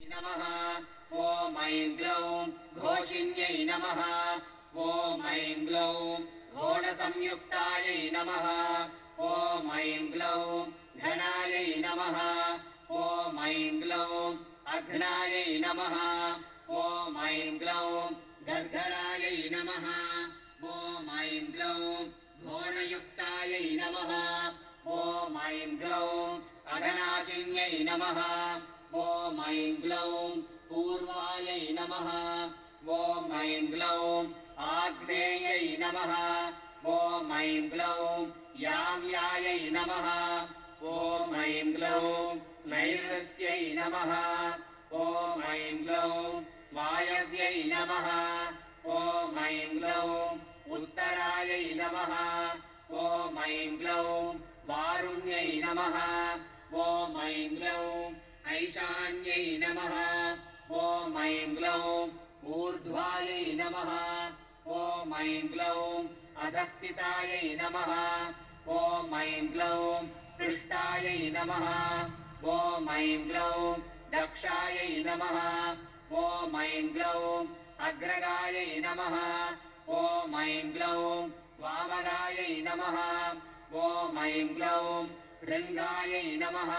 नमः ॐ ऐं ग्लौं घोषिण्यै नमः ॐ ऐं ग्लौं घोडसंयुक्तायै नमः ॐ ऐं ग्लौं धनायै नमः ॐ ऐं ग्लौं अघ्नायै नमः ॐ ऐं ग्लौं गर्धरायै नमः ॐ ऐं ग्लौं घोणयुक्तायै नमः ॐ ऐं ग्लौं अघनाशिन्यै नमः ॐ ऐं ग्लौं पूर्वायै नमः ॐ ऐं ग्लौं आग्नेयै नमः ॐ ऐं ग्लौं याम्यायै नमः ॐ ऐं ग्लौं नैऋत्यै नमः ॐ ऐं ग्लौं वायव्यै नमः ॐ ऐं ग्लौं उत्तरायै नमः ॐ ऐं ग्लौं वारुण्यै नमः ॐ ऐं ग्लौं ऐशान्यै नमः ॐ ऐं ग्लौं ऊर्ध्वायै नमः ॐ ऐं ग्लौं अधस्थितायै नमः ॐ ऐं ग्लौं पृष्ठायै नमः ॐ ऐं ग्लौं दक्षायै नमः ॐ ऐं ग्लौं अग्रगायै नमः ॐ ऐं ग्लौं वामगायै नमः ॐ ऐं ग्लौं भृङ्गायै नमः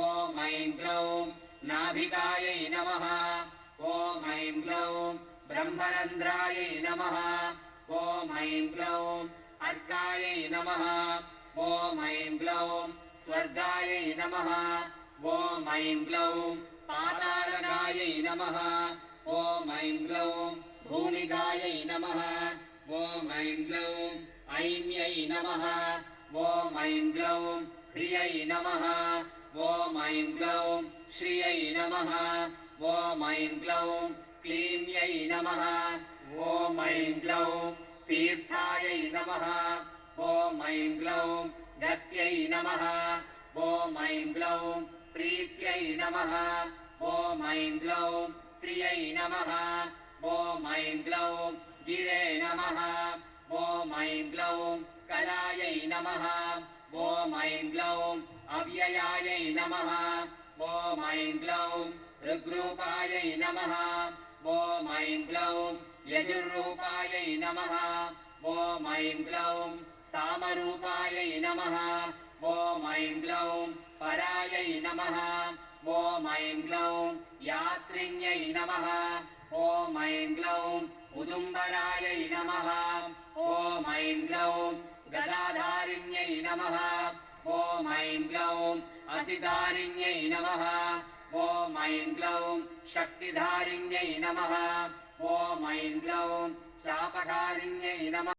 ॐ ऐं ग्लौं नाभिकायै नमः। ॐ ऐं ग्लौं ब्रह्मरन्ध्रायै नमः। ॐ ऐं ग्लौं अर्कायै नमः। ॐ ऐं ग्लौं स्वर्गायै नमः। ॐ ऐं ग्लौं पातालगायै नमः। ॐ ऐं ग्लौं भूमिगायै नमः। ॐ ऐं ग्लौं ऐम्यै नमः। ॐ ऐं ग्लौं ह्रियै नमः ॐ ऐं ग्लौं श्रियै नमः ॐ ऐं ग्लौं क्लीम्यै नमः ॐ ऐं ग्लौं तीर्थायै नमः ॐ ऐं ग्लौं गत्यै नमः ॐ ऐं ग्लौं प्रीत्यै नमः ॐ ऐं ग्लौं त्रियै नमः ॐ ऐं ग्लौं गिरे नमः ॐ ऐं ग्लौं कलायै नमः ॐ ऐं ग्लौं अव्ययायै नमः ॐ ऐं ग्लौं ऋग्रूपायै नमः ॐ ऐं ग्लौं यजुर्रूपायै नमः ॐ ऐं ग्लौं सामरूपायै नमः ॐ ऐं ग्लौं परायै नमः ॐ ऐं ग्लौं यात्रिण्यै नमः ॐ ऐं ग्लौं उदुम्बरायै नमः ॐ ऐं ग्लौं गदाधारिण्यै नमः ॐ ऐं ग्लौं असिधारिण्यै नमः ॐ ऐं ग्लौं शक्तिधारिण्यै नमः ॐ ऐं ग्लौं शापकारिण्यै नमः